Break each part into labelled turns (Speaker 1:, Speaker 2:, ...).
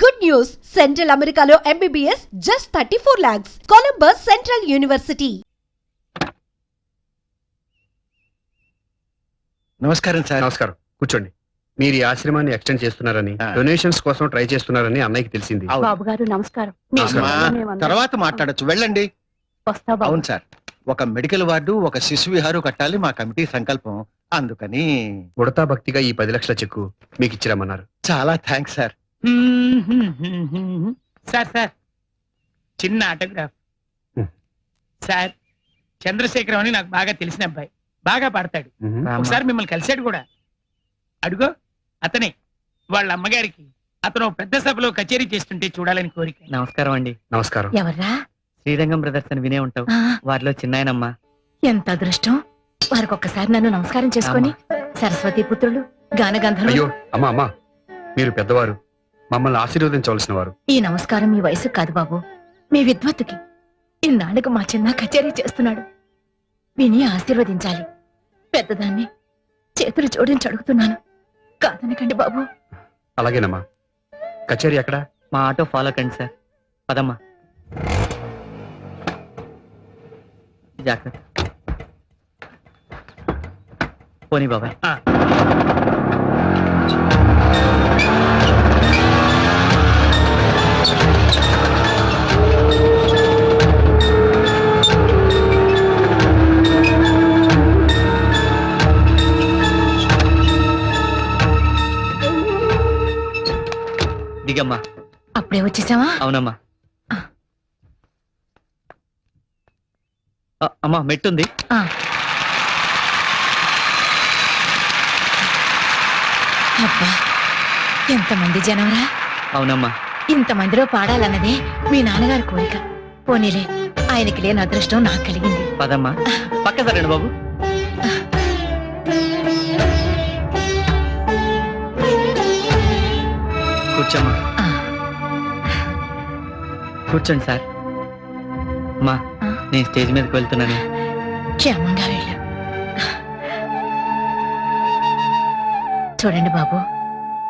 Speaker 1: Good news! Central Americano MBBS just 34 lakhs. Columbus Central University.
Speaker 2: నమస్కారం sir
Speaker 3: నమస్కారం కూర్చోండి మీరు ఈ ఆశ్రమాన్ని ఎక్స్టెండ్ చేస్తున్నారని
Speaker 2: ఆ.
Speaker 3: డొనేషన్స్ కోసం ట్రై చేస్తున్నారని అన్నయ్యకి తెలిసింది
Speaker 2: అవును.
Speaker 4: బాబు గారు నమస్కారం
Speaker 3: నమస్కారం.
Speaker 2: అమ్మా, తర్వాత మాట్లాడొచ్చు వెళ్ళండి
Speaker 4: వస్తా బాబు
Speaker 2: అవును సార్ ఒక మెడికల్ వార్డు ఒక శిశు విహారు కట్టాలి మా కమిటీ సంకల్పం అందుకని
Speaker 3: ఉడతా భక్తిగా ఈ పది లక్షల చెక్కు మీకు ఇచ్చిరమ్మన్నారు
Speaker 2: చాలా థ్యాంక్స్ సార్
Speaker 5: సార్ సార్. చిన్న ఆటోగ్రాఫ్. సార్ చంద్రశేఖరం అని నాకు బాగా తెలిసిన అబ్బాయి. బాగా పాడతాడు. ఒకసారి మిమ్మల్ని కలిశాడు కూడా. అడుగో అతనే. వాళ్ళ అమ్మగారికి అతను పెద్ద సభలో కచేరీ చేస్తుంటే చూడాలని కోరిక.
Speaker 6: నమస్కారం అండి.
Speaker 3: నమస్కారం.
Speaker 4: ఎవర్రా?
Speaker 6: శ్రీరంగం బ్రదర్స్ అని వినే ఉంటావు. వారిలో చిన్నాయనమ్మ.
Speaker 4: ఎంత అదృష్టం? వారికి ఒక్కసారి నన్ను నమస్కారం చేసుకొని సరస్వతి పుత్రులు గానగంధర్వులు.
Speaker 3: అయ్యో అమ్మా అమ్మా. మీరు పెద్దవారు. మమ్మల్ని ఆశీర్వదించవలసిన వారు.
Speaker 4: ఈ నమస్కారం మీ వయసు కాదు బాబు. మీ విద్వత్తుకి. ఇన్నాళ్ళకు మా చిన్న కచేరీ చేస్తున్నాడు. విని ఆశీర్వదించాలి. పెద్దదాన్ని చేతులు జోడించి అడుగుతున్నాను. కాదనకండి బాబు.
Speaker 3: అలాగేనమ్మా. కచేరీ ఎక్కడ?
Speaker 6: మా ఆటో ఫాలో కండి సార్. పదమ్మా. జాగ్రత్త. పోనీ బాబాయ్. దిగమ్మా
Speaker 4: అప్పుడే వచ్చేసావా?
Speaker 6: అవునమ్మా. అమ్మా మెట్టుంది.
Speaker 4: అబ్బా ఎంతమంది జనంరా
Speaker 6: అవునమ్మా.
Speaker 4: ఇంతమందిలో పాడాలన్నదే మీ నాన్నగారి కోరిక. పోనీలే ఆయనకి లేని అదృష్టం నాకు కలిగింది.
Speaker 6: పదమ్మా. పక్క సరండి బాబు. కూర్చోండి సార్. అమ్మా
Speaker 4: ఆ.
Speaker 6: నేను స్టేజ్ మీదకి వెళ్తున్నాను.
Speaker 4: క్షేమంగా వెళ్ళు. చూడండి బాబు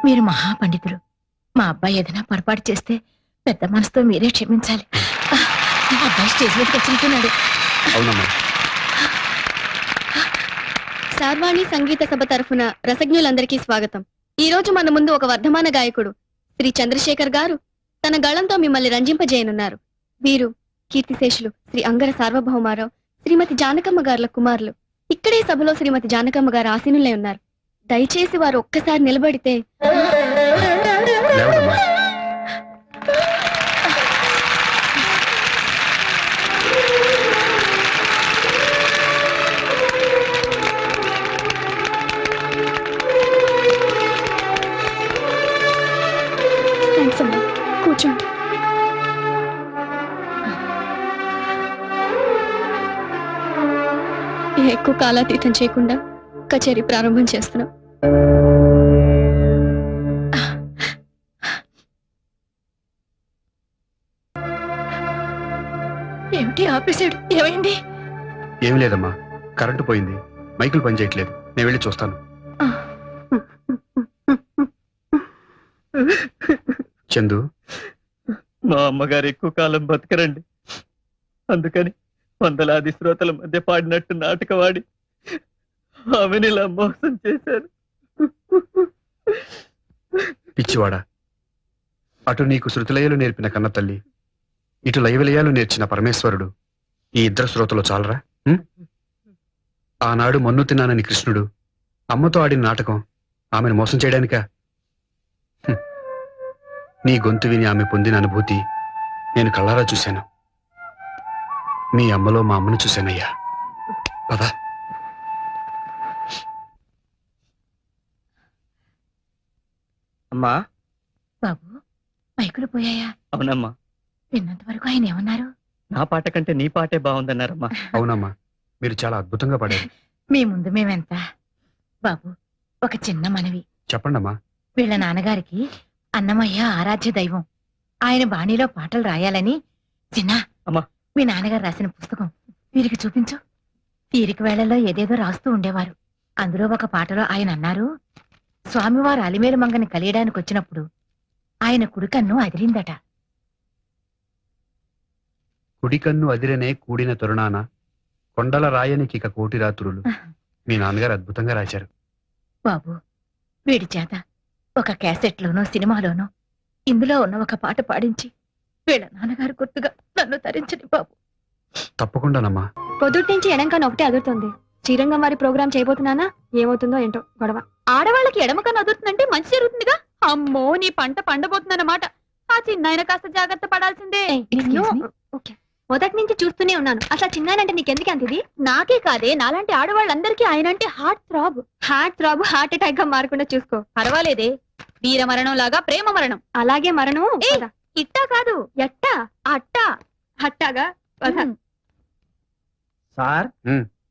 Speaker 4: మీరు మహాపండితులు. మా అబ్బాయి ఏదైనా పొరపాటు చేస్తే పెద్ద మనసుతో మీరే క్షమించాలి. అబ్బాయి స్టేజ్ మీదకి వచ్చినట్టున్నాడు
Speaker 3: అవునమ్మా.
Speaker 7: శార్వాణి సంగీత సభ తరఫున రసజ్ఞులందరికీ స్వాగతం. ఈ రోజు మన ముందు ఒక వర్ధమాన గాయకుడు శ్రీ చంద్రశేఖర్ గారు. తన గళంతో మిమ్మల్ని రంజింపజేయనున్నారు. వీరు కీర్తిశేషులు శ్రీ అంగర సార్వభౌమారావు శ్రీమతి జానకమ్మ గారుల కుమారులు. ఇక్కడే సభలో శ్రీమతి జానకమ్మ గారు ఆసీనులై ఉన్నారు. దయచేసి వారు ఒక్కసారి నిలబడితే
Speaker 3: లేవడమ్మా
Speaker 7: ఎక్కువ కాలాతీతం చేయకుండా కచేరీ ప్రారంభం చేస్తున్నాం
Speaker 4: ఏమిటి ఆపేశాడు? ఏమైంది?
Speaker 3: ఏం లేదమ్మా. కరెంటు పోయింది. మైకులు పనిచేయట్లేదు నేను వెళ్ళి చూస్తాను. చందు.
Speaker 6: మా అమ్మగారు ఎక్కువ కాలం బతకరండి. అందుకని వందలాది శ్రోతల మధ్య పాడినట్టు నాటకవాడి. ఆమెని ఇలా మోసం చేశారు.
Speaker 3: పిచ్చివాడా అటు నీకు శృతిలయలు నేర్పిన కన్న తల్లి ఇటు లయవిలయాలు నేర్చిన పరమేశ్వరుడు ఈ ఇద్దరు శ్రోతలు చాలరా? ఉం? ఆనాడు మన్ను తిన్నానని కృష్ణుడు అమ్మతో ఆడిన నాటకం ఆమెను మోసం చేయడానికా? హ్మ్. నీ గొంతు విని ఆమె పొందిన అనుభూతి నేను కళ్ళారా చూశాను. మీ అమ్మలో మా అమ్మను చూశానయ్యా. పద
Speaker 6: అమ్మా.
Speaker 4: బాబు మైకులు పోయాయా?
Speaker 6: అవునమ్మా.
Speaker 4: విన్నంత వరకు ఆయన ఏమన్నారు?
Speaker 6: నా పాట కంటే నీ పాటే బాగుందన్నారమ్మా.
Speaker 3: అవునమ్మా మీరు చాలా అద్భుతంగా పాడారు.
Speaker 4: మీ ముందు మేమెంత? బాబు ఒక చిన్న మనవి.
Speaker 3: చెప్పండమ్మా.
Speaker 4: వీళ్ళ నాన్నగారికి అన్నమయ్య ఆరాధ్య దైవం. ఆయన బాణీలో పాటలు రాయాలని. చిన్న.
Speaker 6: అమ్మా.
Speaker 4: మీ నాన్నగారు రాసిన పుస్తకం వీరికి చూపించు. తీరిక వేళల్లో ఏదేదో రాస్తూ ఉండేవారు. అందులో ఒక పాటలో ఆయన అన్నారు స్వామివారు అలిమేలు మంగని కలియడానికి వచ్చినప్పుడు
Speaker 8: ఆయన కుడికన్ను అదిరిందట.
Speaker 3: కుడికన్ను అదిరనే కూడిన తరుణాన కొండల రాయనికి ఇక కోటి రాత్రులు మీ నాన్నగారు అద్భుతంగా రాశారు.
Speaker 8: బాబు వీడి చేత ఒక క్యాసెట్లోనో సినిమాలోనో ఇందులో ఉన్న ఒక పాట పాడించి వీళ్ళ నాన్నగారు గుర్తుగా నన్ను తరించని బాబు.
Speaker 3: తప్పకుండానమ్మా.
Speaker 9: పొద్దుటి నుంచి ఎడంకన్ ఒకటే అదురుతుంది. శ్రీరంగం వారి ప్రోగ్రామ్ చేయబోతున్నానా? ఏమవుతుందో ఏంటో గొడవ.
Speaker 8: ఆడవాళ్ళకి ఎడమకన్ను అదురుతుందంటే మంచి జరుగుతుందిగా? అమ్మో నీ పంట పండబోతుందన్నమాట. ఆ చిన్నాయన కాస్త జాగ్రత్త పడాల్సిందే?
Speaker 9: ఓకే. మొదటి నుంచి చూస్తూనే ఉన్నాను. అసలు చిన్నానంటే నీకెందుకు అంత ఇది?
Speaker 8: నాకే కాదే. నాలాంటి ఆడవాళ్ళందరికీ ఆయన అంటే heart
Speaker 9: throb. Heart throb heart అటాక్గా మారకుండా చూసుకో.
Speaker 8: పర్వాలేదే. వీర మరణం లాగా ప్రేమ మరణం.
Speaker 9: అలాగే మరణం.
Speaker 8: ఇట్టా కాదు
Speaker 9: ఎట్టా
Speaker 8: అట్టా. ఉమ్.
Speaker 6: సార్.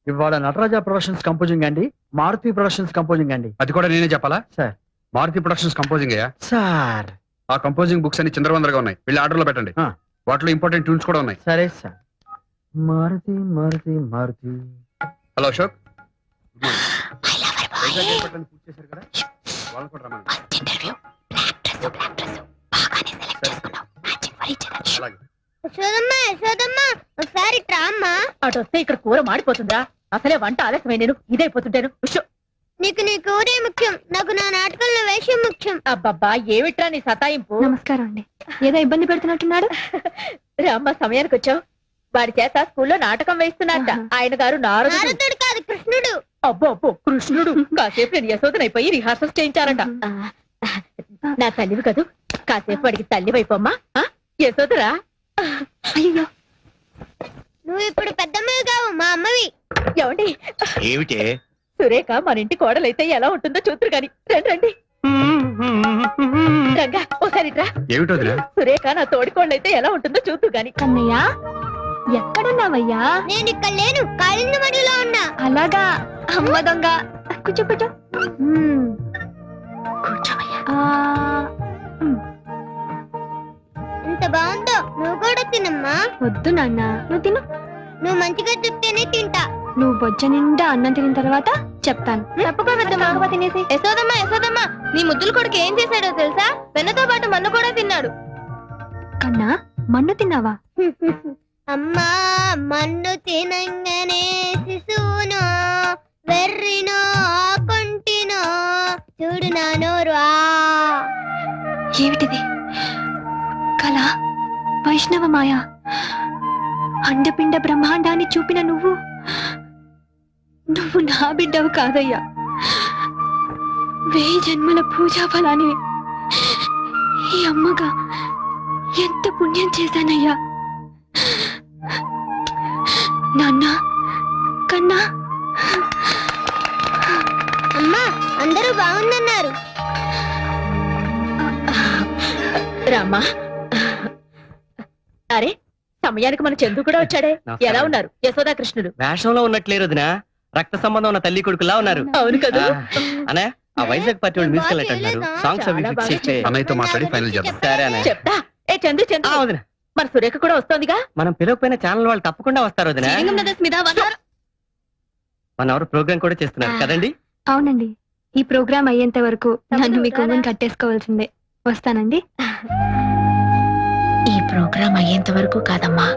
Speaker 6: ఇవాళ నటరాజ ప్రొడక్షన్స్ కంపోజింగ్ అండి మారుతి ప్రొడక్షన్స్ కంపోజింగ్ అండి.
Speaker 3: అది కూడా నేనే చెప్పాలా?
Speaker 6: సార్.
Speaker 3: మారుతి ప్రొడక్షన్స్ కంపోజింగ్ అయ్యా?
Speaker 6: సార్.
Speaker 3: ఆ కంపోజింగ్ బుక్స్ అన్ని చిందరవందరగా ఉన్నాయి. వెళ్ళి ఆర్డర్లో పెట్టండి. వాటిలో ఇంపార్టెంట్ ట్యూన్స్ కూడా ఉన్నాయి.
Speaker 6: సరే సార్. మారుతి మారుతి మారుతి.
Speaker 3: హలో అశోక్. వాళ్ళని కూడా రమ్మనండి.
Speaker 10: యశోదమ్మ యశోదమ్మ ఒకసారి ట్రామ్మా
Speaker 8: అటు వస్తే ఇక్కడ కూర మాడిపోతుందా అసలే వంట ఆలస్యమై నేను ఇదైపోతుంటాను.
Speaker 10: నీకు నీ కూరే ముఖ్యం నాకు నా నాటకంలో వేషం ముఖ్యం.
Speaker 8: అబ్బబ్బా ఏమిట్రా నీ సతాయింపు?
Speaker 9: నమస్కారం అండి. ఏదో ఇబ్బంది పెడుతున్నట్టున్నాడు?
Speaker 8: రామ్మ సమయానికి వచ్చావు. వాడి చేత స్కూల్లో నాటకం వేస్తున్నట్ట
Speaker 9: ఆహా.
Speaker 8: ఆయన గారు నారదుడు.
Speaker 10: నారదుడు కాదు కృష్ణుడు.
Speaker 8: అబ్బో అబ్బో కృష్ణుడు. కాసేపు నేను యశోదనైపోయి రిహార్సల్స్ చేయించారట. నా తల్లివి కదూ? కాసేపు వాడికి తల్లి వైపోమ్మా యశోదరా
Speaker 9: అయ్యో
Speaker 10: నువ్వు ఇప్పుడు పెద్దమ్మవి కావు మా అమ్మవి.
Speaker 8: ఏమండి?
Speaker 11: ఏమిటే?
Speaker 8: సురేఖ మన ఇంటి కోడలైతే ఎలా ఉంటుందో చూతురు గాని. రండి రండి. రంగా ఒకసారి రా
Speaker 3: ఏమిటో వదినా?
Speaker 8: సురేఖ నా తోడి కోడలైతే ఎలా ఉంటుందో చూతురు గాని.
Speaker 9: కన్నయ్య ఎక్కడున్నావయ్యా?
Speaker 10: నేను ఇక్కడ లేను కాళింద మడిలో ఉన్నా.
Speaker 9: అలాగా అమ్మ దొంగ. కూర్చో కూర్చో. మ్మ్.
Speaker 10: ఎంత బాగుందో? నువ్వు కూడా తినమ్మా.
Speaker 9: వద్దు నాన్న. నువ్వు తిను.
Speaker 10: నువ్వు మంచిగా చెప్తేనే తింటా.
Speaker 9: నువ్వు బొజ్జ నిండా అన్నం తిన్న తర్వాత చెప్తాను.
Speaker 10: తప్పుకో పెద్దమ్మ
Speaker 9: తినేసి.
Speaker 10: యశోదమ్మ యశోదమ్మ నీ ముద్దుల కొడుకు ఏం చేశాడో తెలుసా? వెన్నతో పాటు మన్ను కూడా తిన్నాడు.
Speaker 9: కన్నా మన్ను తిన్నావా?
Speaker 10: అమ్మా మన్ను తినంగానే శిశువునో వెర్రినో కొంటినో చూడు నా నోరు
Speaker 9: ఏమిటిది? వైష్ణవ మాయ? అండపిండ బ్రహ్మాండాన్ని చూపిన నువ్వు? నువ్వు నా బిడ్డవు కాదయ్యా. వెయ్యి జన్మల పూజా ఫలాన్ని ఈ అమ్మగా ఎంత పుణ్యం చేశానయ్యా. నాన్న కన్నా.
Speaker 10: అమ్మా అందరూ బాగుందన్నారు.
Speaker 8: రామ్మా అరే సమయానికి మన చందు కూడా వచ్చాడే. ఎలా ఉన్నారు? యశోదా కృష్ణుడు
Speaker 6: వేషంలో ఉన్నట్లేరు వదినా. రక్త సంబంధం ఉన్న తల్లి కొడుకులా ఉన్నారు.
Speaker 8: అవును కదా.
Speaker 6: అనే ఆ వైజాగ్ పార్టీ వాళ్ళు మ్యూజికల్ అంటున్నారు. సాంగ్స్ అవి
Speaker 8: చాలా
Speaker 6: ఫిక్స్
Speaker 8: బాగా
Speaker 6: చేస్తే
Speaker 3: అన్నయ్యతో మాట్లాడి ఫైనల్ చేద్దాం.
Speaker 6: సరే అనే
Speaker 8: చెప్తా ఏ చందు చందు.
Speaker 6: వదిన.
Speaker 8: మన సురేఖ కూడా వస్తోందిగా?
Speaker 6: మనం పిలవకపోయిన ఛానల్ వాళ్ళు తప్పకుండా వస్తారు వదిన. మన ఎవరు ప్రోగ్రామ్ కూడా చేస్తున్నారు. కదండి?
Speaker 9: అవునండి. ఈ ప్రోగ్రామ్ అయ్యేంత వరకు నన్ను మీ కొంగుని కట్టేసుకోవాల్సిందే. వస్తానండి.
Speaker 8: ప్రోగ్రాం అయ్యేంత వరకు కాదమ్మా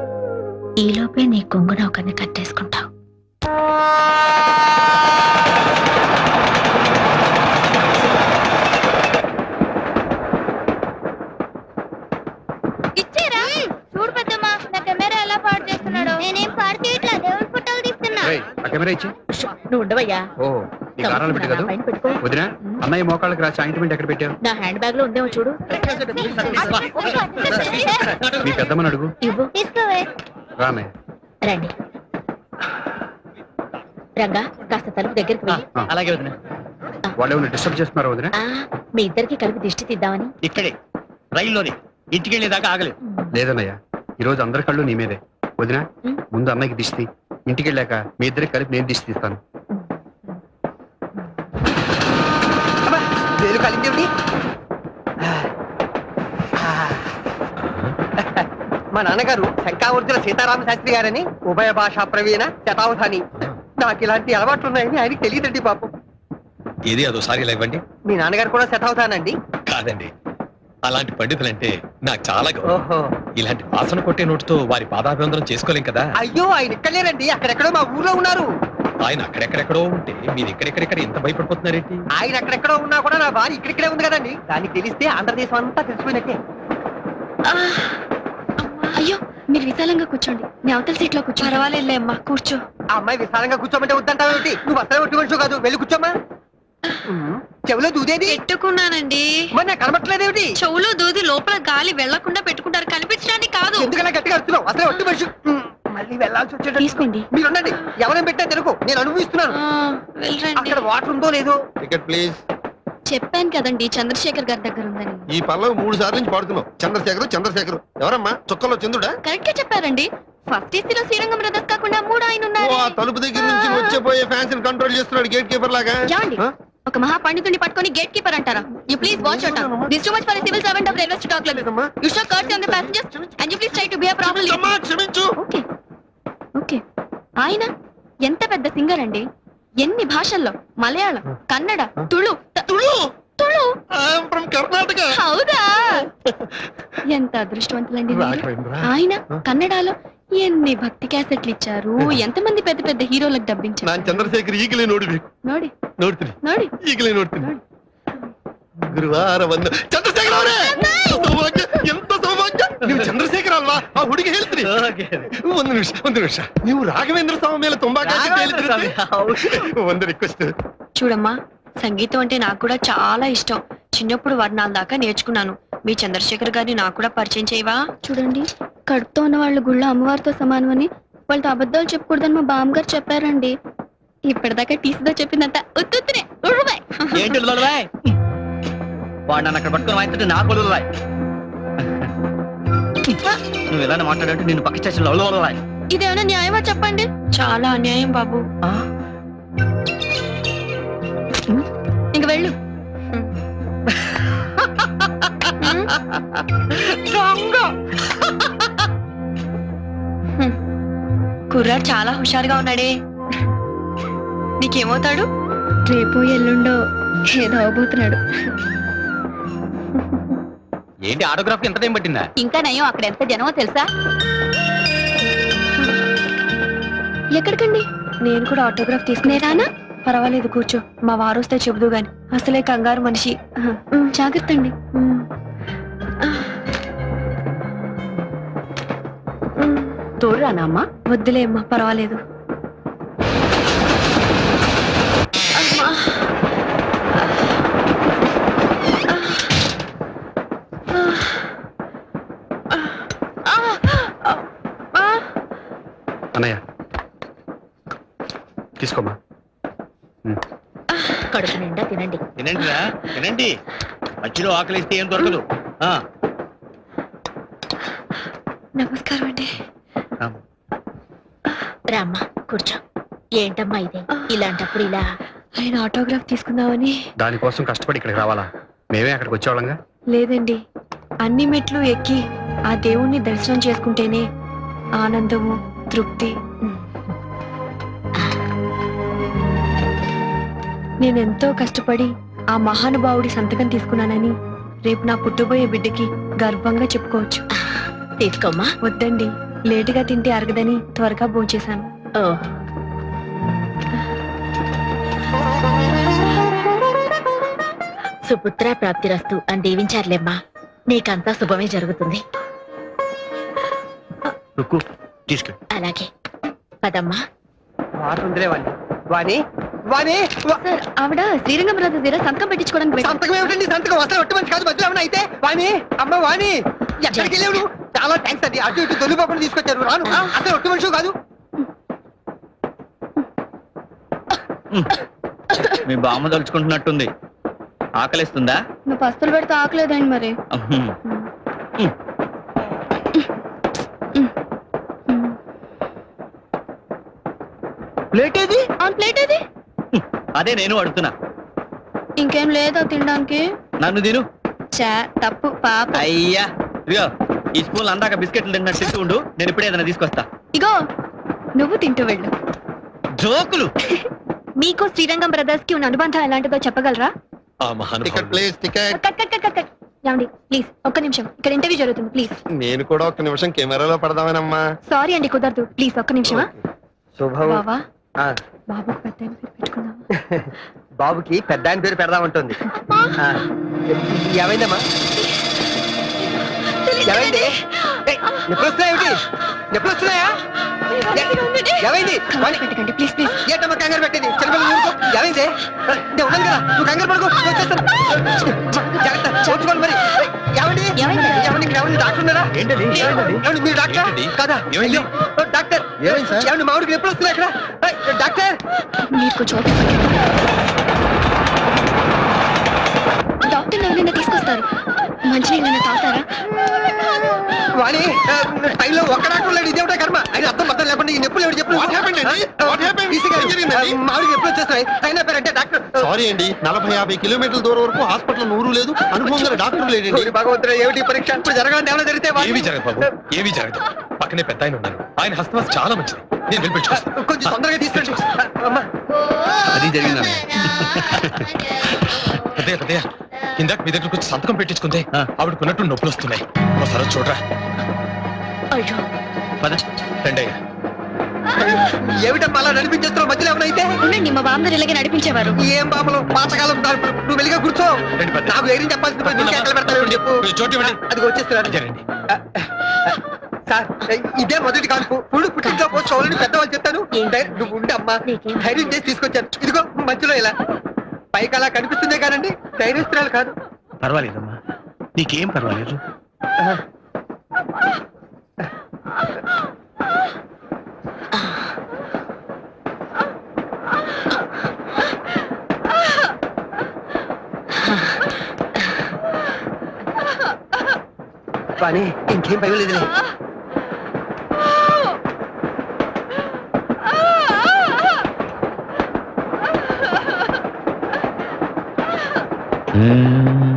Speaker 8: ఈలోపే నీ కొంగున ఒకరిని కట్టేసుకుంటావు
Speaker 10: ఇచ్చారా? చూడు పెద్దమ్మ నా కెమెరా ఎలా పాడు చేస్తున్నాడు. నేనేం పాడు చేయట్లా? దేవుడి ఫోటోలు తీస్తున్నా.
Speaker 3: రేయ్, ఆ కెమెరా ఇచ్చి.
Speaker 8: నువ్వు ఉండవయ్యా.
Speaker 3: ఓ. నీ గారాలు పెట్టి కదా వదినా అన్నయ్య మోకాళ్ళకి రాసి ఆయింట్మెంట్ ఎక్కడ పెట్టావు?
Speaker 8: నా హ్యాండ్ బ్యాగ్లో ఉందేమో చూడు.
Speaker 3: మీ పెద్దమ్మని అడుగు. రామే.
Speaker 8: రండి. రంగా కాస్త తలుపు దగ్గరికి
Speaker 6: అలాగే వదిన.
Speaker 3: వాళ్ళు ఏమైనా డిస్టర్బ్ చేస్తున్నారా వదినా?
Speaker 8: మీ ఇద్దరికి కలిపి దిష్టి తీద్దామని.
Speaker 6: ఇక్కడే రైల్లోనే. ఇంటికి వెళ్ళేదాకా ఆగలేదు.
Speaker 3: లేదన్నయ్య ఈ రోజు అందరి కళ్ళు నీ మీదే. వదినా. ముందు అన్నయ్యకి దిష్టి ఇంటికి వెళ్ళాక మీ ఇద్దరికి కలిపి నేను దిష్టి తీస్తాను.
Speaker 12: మా నాన్నగారు శంకావర్జున సీతారామ శాస్త్రి గారని ఉభయ భాషా ప్రవీణ శతావధాని. నాకు ఇలాంటి అలవాట్లు ఉన్నాయని ఆయనకి తెలియదండి పాపం
Speaker 11: ఏది అదోసారి ఇలా ఇవ్వండి
Speaker 12: మీ నాన్నగారు కూడా శతావధానండి?
Speaker 11: కాదండి.
Speaker 13: అలాంటి పండితులంటే నాకు చాలా
Speaker 12: ఓహో.
Speaker 13: ఇలాంటి వాసన కొట్టే నోటితో వారి పాదాభివందనం చేసుకోలేం కదా?
Speaker 12: అయ్యో ఆయన ఇక్కడ లేరండి అక్కడెక్కడో మా ఊర్లో ఉన్నారు.
Speaker 13: ఆయన అక్కడెక్కడెక్కడో ఉంటే మీరు ఇక్కడెక్కడెక్కడ ఎంత భయపడిపోతున్నారేంటి?
Speaker 12: ఆయన అక్కడెక్కడో ఉన్నా కూడా నా భార్య ఇక్కడిక్కడే ఉంది కదండి. దానికి తెలిస్తే ఆంధ్రదేశం అంతా తెలిసిపోయినట్టే.
Speaker 7: అయ్యో మీరు విశాలంగా కూర్చోండి. నేను అవతల సీట్లో కూర్చో
Speaker 14: పర్వాలేదులే అమ్మా కూర్చో.
Speaker 12: ఆ అమ్మాయి విశాలంగా కూర్చోమంటే వద్దంటావు ఏమిటి? నువ్వు అసలు ఒట్టి మనిషి కాదు. వెళ్ళి కూర్చోమ్మా. చెవిలో దూదేది.
Speaker 14: పెట్టుకున్నానండి.
Speaker 12: మరి నాకు కనబట్టలేదేమిటి
Speaker 14: చెవులో దూది లోపల గాలి వెళ్ళకుండా పెట్టుకుంటారు. కనిపించడానికి కాదు.
Speaker 12: ఎందుకలా గట్టిగా అరుస్తున్నావు? అసలు ఒట్టి మనిషి. మళ్ళీ వెళ్ళాల్సి
Speaker 7: తీసుకోండి.
Speaker 12: మీరు ఉండండి ఎవరైనా పెట్టా తెలుగు నేను అనుభవిస్తున్నాను. అక్కడ వాటర్ ఉందో లేదో?
Speaker 13: Ticket please.
Speaker 7: చెప్పాను కదండి చంద్రశేఖర్ గారి దగ్గర ఉందని.
Speaker 13: ఈ పల్లవి మూడు సార్లు నుంచి పాడుతున్నావు. చంద్రశేఖర్ చంద్రశేఖర్. ఎవరమ్మా? చుక్కలో చంద్రుడా?
Speaker 7: కరెక్ట్గా చెప్పారండి. ఫస్ట్ ఏసీలో శ్రీరంగం బ్రదర్స్ కాకుండా మూడు ఆయన ఉన్నారు.
Speaker 13: తలుపు దగ్గర నుంచి వచ్చే పోయే ఫ్యాన్స్ కంట్రోల్ చేస్తున్నాడు గేట్ కీపర్ లాగా?
Speaker 7: ఒక మహా పండితుడిని పట్టుకొని గేట్ కీపర్ అంటారా? You please watch out this too much for civil servant of railway talk like you show curts on the passengers and you please try to be a problem
Speaker 13: క్షమించు.
Speaker 7: Okay okay ఆయన ఎంత పెద్ద singer అండి? ఎన్ని భాషల్లో? మలయాళం కన్నడ తుళు. త- Tulu.
Speaker 13: From Karnataka.
Speaker 7: హౌదా? ఎంత అదృష్టవంతులండి. ఆయన కన్నడలో ఎన్ని భక్తి క్యాసెట్లు ఇచ్చారు ఎంతమంది పెద్ద పెద్ద హీరోలకు డబ్బించారు
Speaker 13: ನಾನ್ ಚಂದ್ರಶೇಖರ್ ಈಗಲೇ ನೋಡ್ಬೇಕು
Speaker 7: ನೋಡಿ
Speaker 13: ನೋಡ್ತೀನಿ
Speaker 7: ನೋಡಿ
Speaker 13: ಈಗಲೇ ನೋಡ್ತೀನಿ ಗುರುವಾರ ಒಂದು ಚಂದ್ರಶೇಖರ್ ಅವರೇ ಸೌಭಾಗ್ಯ ಎಂತ ಸೌಭಾಗ್ಯ ನೀವು ಚಂದ್ರಶೇಖರ್ ಅಲ್ವಾ ಆ ಹುಡುಗಿ ಹೇಳ್ತೀನಿ ಒಂದು ನಿಮಿಷ ಒಂದು ನಿಮಿಷ ನೀವು ರಾಘವೇಂದ್ರ ಸ್ವಾಮಿ ಮೇಲೆ ತುಂಬಾ ಕಾಳಜಿ
Speaker 12: రాఘవేంద్ర స్వామి,
Speaker 13: ಕೇಳಿದ್ರಿ ಒಂದು ರಿಕ್ವೆಸ್ಟ್
Speaker 14: చూడమ్మా సంగీతం అంటే నాకు కూడా చాలా ఇష్టం చిన్నప్పుడు వర్ణాల దాకా నేర్చుకున్నాను మీ చంద్రశేఖర్ గారిని నాకు కూడా పరిచయం చేయవా
Speaker 7: చూడండి కడుపుతో ఉన్న వాళ్ళు గుళ్ళో అమ్మవారితో సమానమని వాళ్ళతో అబద్ధాలు చెప్పకూడదని మా బామ్మగారు చెప్పారండి ఇప్పటిదాకా టీసీతో చెప్పిందంత ఉత్తుత్తునే ఉరువై.
Speaker 6: ఏంటి ఉల్లలవాయ్? వాడు నన్ను అక్కడ పట్టుకొని వాయిస్తుంటే నాకు ఉల్లలవాయ్. నువ్వు ఇలానే మాట్లాడంటే నేను పక్క స్టేషన్లో ఉల్లలవాయ్.
Speaker 7: ఇదేమైనా న్యాయమా చెప్పండి
Speaker 14: చాలా అన్యాయం బాబు కుర్రాడు చాలా హుషారుగా ఉన్నాడే. నీకేమవుతాడు?
Speaker 7: రేపు ఎల్లుండో ఏదో అవబోతున్నాడు.
Speaker 6: ఏంటి ఆటోగ్రాఫ్ ఎంత టైం పట్టిందా?
Speaker 7: ఇంకా నయం అక్కడ ఎంత జనమో తెలుసా? ఎక్కడికండి?
Speaker 14: నేను కూడా ఆటోగ్రాఫ్ తీసుకునేరానా పర్వాలేదు కూర్చో. మా వారు వస్తే చెబుదు గాని అసలే కంగారు మనిషి.
Speaker 7: జాగ్రత్త అండి
Speaker 14: తోడురానా అమ్మా? వద్దులే అమ్మా పర్వాలేదు.
Speaker 3: అన్నయ్య. తీసుకోమ్మా.
Speaker 14: కడుపు నిండా తినండి.
Speaker 6: తినండి రా తినండి. మధ్యలో ఆకలిస్తే ఏం దొరకదు. ఆ,
Speaker 14: నమస్కారం రామ్మా కూర్చో. ఏంటమ్మా ఇది? ఇలాంటప్పుడు ఇలా ఆయన ఆటోగ్రాఫ్ తీసుకుందామని.
Speaker 3: దానికోసం కష్టపడి ఇక్కడికి రావాలా? మేమే అక్కడికి వచ్చేవాళ్ళంగా?
Speaker 14: లేదండి అన్ని మెట్లు ఎక్కి ఆ దేవుణ్ణి దర్శనం చేసుకుంటేనే ఆనందము తృప్తి. నేనెంతో కష్టపడి ఆ మహానుభావుడి సంతకం తీసుకున్నానని రేపు నా పుట్టబోయే బిడ్డకి గర్వంగా చెప్పుకోవచ్చు. తీసుకోమ్మా. వద్దండి. లేటుగా తింటే అరగదని త్వరగా భోంచేశాను.
Speaker 8: సుపుత్ర ప్రాప్తిరస్తు అని దీవించారులేమ్మా. నీకంతా శుభమే జరుగుతుంది. అలాగే. పదమ్మా.
Speaker 12: వాణి వాణి
Speaker 7: సార్ ఆవిడ శ్రీరంగం బ్రదర్స్ దగ్గర సంతకం పెట్టించుకోవడానికి.
Speaker 12: సంతకం ఏమిటండి? సంతకం అసలు ఒట్టి మంచి కాదు ఏమన్నా అయితే? వాణి అమ్మ వాణి ఎక్కడికి వెళ్ళావు చాలా థ్యాంక్స్ అండి. అటు ఇటు దొల్లిపోకుండా తీసుకొచ్చారు. రాను. అసలు ఒట్టి మనిషి కాదు.
Speaker 6: మీ బామ్మ తలుచుకుంటున్నట్టుంది. ఆకలిస్తుందా?
Speaker 7: నువ్వు పస్తులు పెడితే ఆకలేదండి మరి.
Speaker 12: ప్లేట్ ఏది?
Speaker 7: ఆన్ ప్లేట్ అది
Speaker 6: అదే నేను అడుగుతున్నా.
Speaker 7: ఇంకేం లేదా తినడానికి?
Speaker 6: నన్ను తిను.
Speaker 7: చా తప్పు పాప.
Speaker 6: అయ్యా. ఇదిగో. ఈ స్పూన్ అందాక బిస్కెట్లు తిన్నట్టు తింటూ ఉండు నేను ఇప్పుడే ఏదైనా తీసుకొస్తా.
Speaker 7: ఇగో నువ్వు తింటూ వెళ్ళు.
Speaker 6: జోకులు!
Speaker 7: మీకు శ్రీరంగం బ్రదర్స్కి ఉన్న అనుబంధం ఎలాంటిదో చెప్పగలరా?
Speaker 13: Ticket please ticket.
Speaker 7: Cut cut cut cut cut. ఏమండి ప్లీజ్ ఒక్క నిమిషం. ఇక్కడ ఇంటర్వ్యూ జరుగుతుంది ప్లీజ్.
Speaker 13: నేను కూడా ఒక్క నిమిషం కెమెరాలో పడదామనమ్మా.
Speaker 7: సారీ అండి కుదరదు. ప్లీజ్ ఒక్క నిమిషమా?
Speaker 12: శుభం.
Speaker 7: బావా?
Speaker 12: ఆ,
Speaker 7: బాబుకు పెద్ద ఆయన పేరు పెట్టుకుందామా?
Speaker 12: బాబుకి పెద్ద ఆయన పేరు పెడదామంటుంది ఆ, ఏమైందమ్మా? ఏమైంది? వస్తున్నాయా ఏ- ఏమైంది?
Speaker 7: పెట్టకండి ప్లీజ్ ప్లీజ్.
Speaker 12: ఏంటమ్మా కంగారు పెట్టేది? చిన్నపిల్లలు ఊరుకో. ఏమైంది? నేను ఉన్నాను కదా నువ్వు కంగారు పడుకో వచ్చేస్తాను. జాగ్రత్త చూసుకోండి మరి. ఏమండి? ఏమండి ఇక్కడ ఏమండి డాక్టర్ ఉన్నారా?
Speaker 2: ఏంటది?
Speaker 12: ఏమండి మీరు డాక్టర్? కదా?
Speaker 2: ఏమైంది?
Speaker 12: డాక్టర్?
Speaker 2: ఏమైంది సార్?
Speaker 12: ఏమండి మా ఊరికి ఎప్పుడు వస్తున్నాయి ఇక్కడ? డాక్టర్?
Speaker 7: మీరు కొంచెం
Speaker 12: టైంలో ఒక్క డాక్టర్ లేడు ఇదేమిటో కర్మ? ఆయన అర్థం అర్థం లేకుండా ఈ నొప్పులు ఎవరు చెప్పు? మామూలుగా ఎప్పుడు వచ్చేస్తున్నాయి? అయినా పేరంటే డాక్టర్
Speaker 13: సారీ అండి నలభై యాభై కిలోమీటర్ల దూరం వరకు హాస్పిటల్ నూరు లేదు. అనుభవం గల డాక్టర్ లేడండి
Speaker 12: భగవంతుడా ఏమిటి పరీక్ష? ఇప్పుడు జరగాలని ఏమైనా జరిగితే
Speaker 11: ఏమీ జరగదు బాబు ఏమీ జరగదు. పక్కనే పెద్ద ఆయన ఉన్నారు. ఆయన హస్తవాస చాలా మంచిది. నేను వెళ్ళిపించుకొస్తాను
Speaker 12: కొంచెం తొందరగా తీసుకెళ్ళి
Speaker 2: అది జరిగిందా
Speaker 11: పెద్దయ్య పెద్దయ్య ఇందాక మీ దగ్గరకు వచ్చి సంతకం పెట్టించుకుందే
Speaker 2: ఆ.
Speaker 11: ఆవిడకున్నట్టు నొప్పులు వస్తున్నాయి. ఒకసారి చూడరా.
Speaker 8: అయ్యో
Speaker 2: పద
Speaker 11: రండయ్య.
Speaker 12: ఏమిటమ్మా అలా నడిపించేస్తున్నావు? మధ్యలో ఏమైనా
Speaker 7: ఉండండి మా బామ్మగారు ఇలాగే నడిపించేవారు.
Speaker 12: ఏం బాబులు? పాతకాలం. నువ్వు వెలిగా కూర్చో. నాకు ధైర్యం చెప్పాల్సింది పోయి నువ్వు ఎక్కడ పెడతావు చెప్పు
Speaker 11: చోటు.
Speaker 12: అది వచ్చేస్తున్నారు.
Speaker 11: అదే రండి
Speaker 12: సార్ ఇదే మొదటి కాల్పు పుడు పుట్టింట్లో పోసుకోవాలని పెద్దవాళ్ళు చెప్తాను. నువ్వు ఉండి అమ్మా.
Speaker 8: నీకేం?
Speaker 12: ధైర్యం చేసి తీసుకొచ్చాను. ఇదిగో మధ్యలో ఇలా. పైకి అలా కనిపిస్తుందే కానండి ధైర్యస్తురాలు కాదు.
Speaker 11: పర్వాలేదమ్మా. నీకేం పర్వాలేదు?
Speaker 12: కానీ ఇంకేం భయం లేదులే.
Speaker 2: మ్మ్.